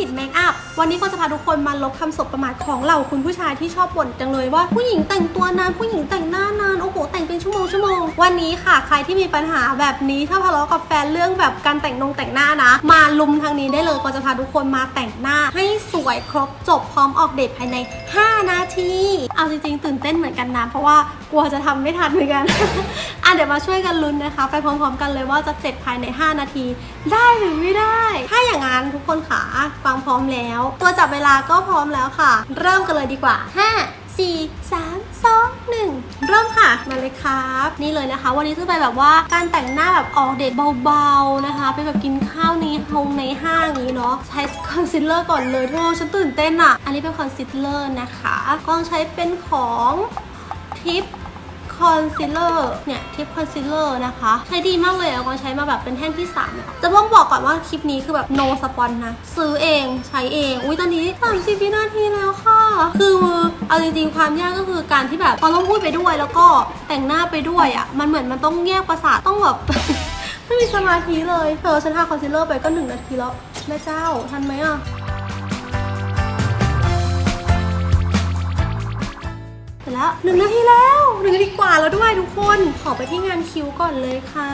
นิทเมคอัพวันนี้ก็จะพาทุกคนมาลบคำสบประมาทของเหล่าคุณผู้ชายที่ชอบบ่นจังเลยว่าผู้หญิงแต่งตัวนานผู้หญิงแต่งหน้านานโอ้โหแต่งเป็นชั่วโมงชั่วโมงวันนี้ค่ะ ใครที่มีปัญหาแบบนี้ถ้าทะเลาะกับแฟนเรื่องแบบการแต่งนงแต่งหน้านะ มาลุมทางนี้ได้เลยก็จะพาทุกคนมาแต่งหน้า ให้สวยครบจบพร้อมออกเดทภายใน 5 นาทีเอาจริงๆ ตื่นเต้นเหมือนกันนะเพราะว่ากลัวจะทำไม่ทันเหมือนกัน เดี๋ยวมาช่วยกันลุ้นนะคะ ไปพร้อมๆ กันเลยว่าจะเสร็จภายใน 5 นาที ได้หรือไม่ได้ ถ้าอย่างนั้นทุกคนขาฟังพร้อมแล้ว ตัวจับเวลาก็พร้อมแล้วค่ะ เริ่มกันเลยดีกว่า 5 4 3 2 1 เริ่มค่ะ มาเลยครับ นี่เลยนะคะ วันนี้จะไปแบบว่าการแต่งหน้าแบบออกเดทเบาๆนะคะ ไปแบบกินข้าวนี้ฮงในห้างนี้เนาะ ใช้คอนซีลเลอร์ก่อนเลยเธอฉันตื่นเต้นอะอันนี้เป็นคอนซีลเลอร์นะคะกองใช้เป็นของทิป คอนซีลเลอร์เนี่ยทิปคอนซีลเลอร์นะคะ ใช้ดีมากเลยเอะกอนใช้มาแบบเป็นแท่งที่3เนี่ยจะต้องบอกก่อนว่าคลิปนี้คือแบบ no สปอนนะ ซื้อเองใช้เอง อุ้ยตอนนี้ 30 วินาทีแล้วค่ะ คือเอาจริงๆความยากก็คือการที่แบบตอนต้องพูดไปด้วยแล้วก็แต่งหน้าไปด้วยอะมันเหมือนมันต้องแยกประสาทต้องแบบไม่มีสมาธิเลยเธอฉันทาคอนซีลเลอร์ไปก็หนึ่งนาทีแล้วแม่เจ้าทันไหมอะ ร็จแล้วหนึ่งนาทีแล้วหนึ่งนาทีกว่าแล้วด้วยทุกคน ขอไปที่งานคิวก่อนเลยค่ะ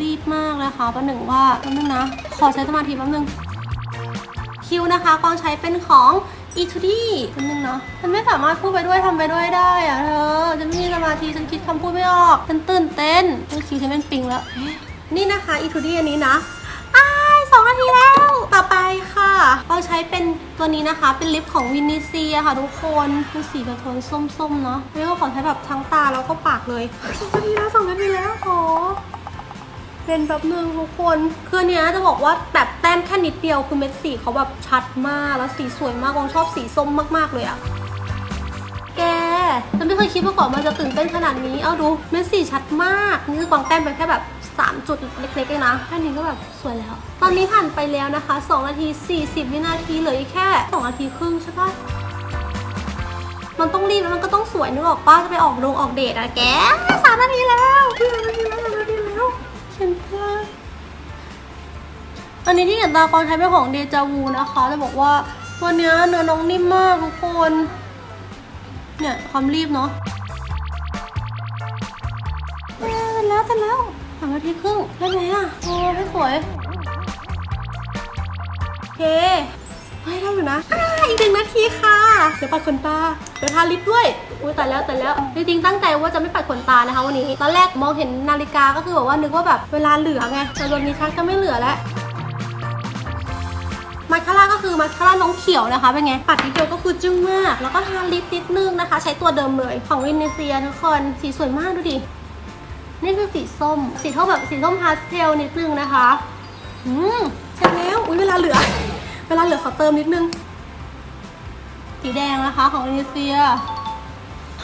รีบมากเลยค่ะประหนึ่งว่าแป๊บนึงนะ ขอใช้สมาธิแป๊บนึง คิวนะคะกองใช้เป็นของ e 2 d แป๊บนึงเนาะฉันไม่สามารถพูดไปด้วยทำไปด้วยได้อะเธอฉันไม่มีสมาธิฉันคิดคำพูดไม่ออกฉันตื่นเต้นคิวฉันเป็นปิงแล้ว นี่นะคะ e 2 d อันนี้นะอ้ายสองนาทีแล้ว ต่อไปค่ะ เราใช้เป็นตัวนี้นะคะ เป็นลิปของวินิเซียค่ะทุกคนเป็นสีแบบโทนส้มๆเนาะนี่ก็ขอใช้แบบทั้งตาแล้วก็ปากเลยสองนาทีแล้วสองนาทีแล้วขอเป็นแบบนึงทุกคนคืออนเนี้ยจะบอกว่าแบบแต้มแค่นิดเดียวคือเม็ดสีเขาแบบชัดมากแล้วสีสวยมากกองชอบสีส้มมากๆเลยอะแกฉันไม่เคยคิดมาก่อนมันจะตื่นเต้นขนาดนี้ เอาดูเม็ดสีชัดมากนี่คือกองแต้มไปแค่แบบ 3 จุดเล็กๆเองนะแค่นี้ก็แบบสวยแล้ว ตอนนี้ผ่านไปแล้วนะคะ 2 นาที 40 วินาทีเหลืออีกแค่ 2 นาทีครึ่งใช่ปะมันต้องรีบแล้วมันก็ต้องสวยนึกออกป้าจะไปออกโรงออกเดทอะแกสามนาทีแล้วสามนาทีแล้วสามนาทีแล้วฉันพลาดอันนี้ที่เห็นตากรใช้เป็นของเดจาวูนะคะจะบอกว่าวันเนี้ยเนื้อน้องนิ่มมากทุกคน เนี่ยความรีบเนาะเอ้ยเสร็จแล้วเสร็จแล้ว สามนาทีครึ่งได้ไหมอะโอ้ให้สวยโอเคเฮ้ยได้อยู่นะอ่าอีกหนึ่งนาทีค่ะ เดี๋ยวปัดขนตา เดี๋ยวทาลิปด้วย อุ้ยแต่แล้วแต่แล้วจริงๆตั้งใจว่าจะไม่ปัดขนตานะคะวันนี้ ตอนแรกมองเห็นนาฬิกาก็คือแบบว่านึกว่าแบบเวลาเหลือไงแต่วันนี้ชักจะไม่เหลือแล้วมาสคาร่าก็คือมาสคาร่าน้องเขียวนะคะเป็นไง ปัดนิดเดียวก็คือจึ้งมาก แล้วก็ทาลิปนิดนึงนะคะ ใช้ตัวเดิมเลยของวินเนเซียทุกคน สีสวยมากดูดิ นี่คือสีส้ม สีเท่าแบบสีส้มพาสเทลนิดนึงนะคะอืมเสร็จแล้ว อุ้ยเวลาเหลือ เวลาเหลือขอเติมนิดนึง สีแดงนะคะของอินเดเซีย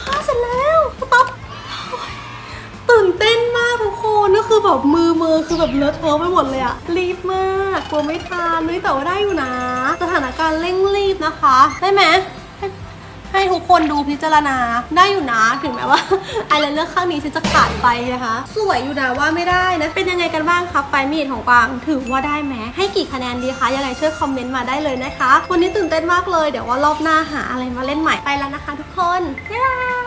ฮ่าเสร็จแล้วต๊อปโอ๊ยตื่นเต้นมากทุกคนก็คือแบบมือมือคือแบบเลอะเทอะไปหมดเลยอะรีบมากกลัวไม่ทันเฮ้ยแต่ว่าได้อยู่นะ สถานการณ์เร่งรีบนะคะ ได้ไหม ให้ทุกคนดูพิจารณาได้อยู่นะถึงแม้ว่าอะไรเลือกข้างนี้ฉันจะขาดไปนะคะ สวยอยู่นะว่าไม่ได้นะเป็นยังไงกันบ้างครับไฟมีดของกวางถือว่าได้ไหมให้กี่คะแนนดีคะยังไงช่วยคอมเมนต์มาได้เลยนะคะ วันนี้ตื่นเต้นมากเลยเดี๋ยวว่ารอบหน้าหาอะไรมาเล่นใหม่ไปแล้วนะคะ ทุกคนบ๊ายบาย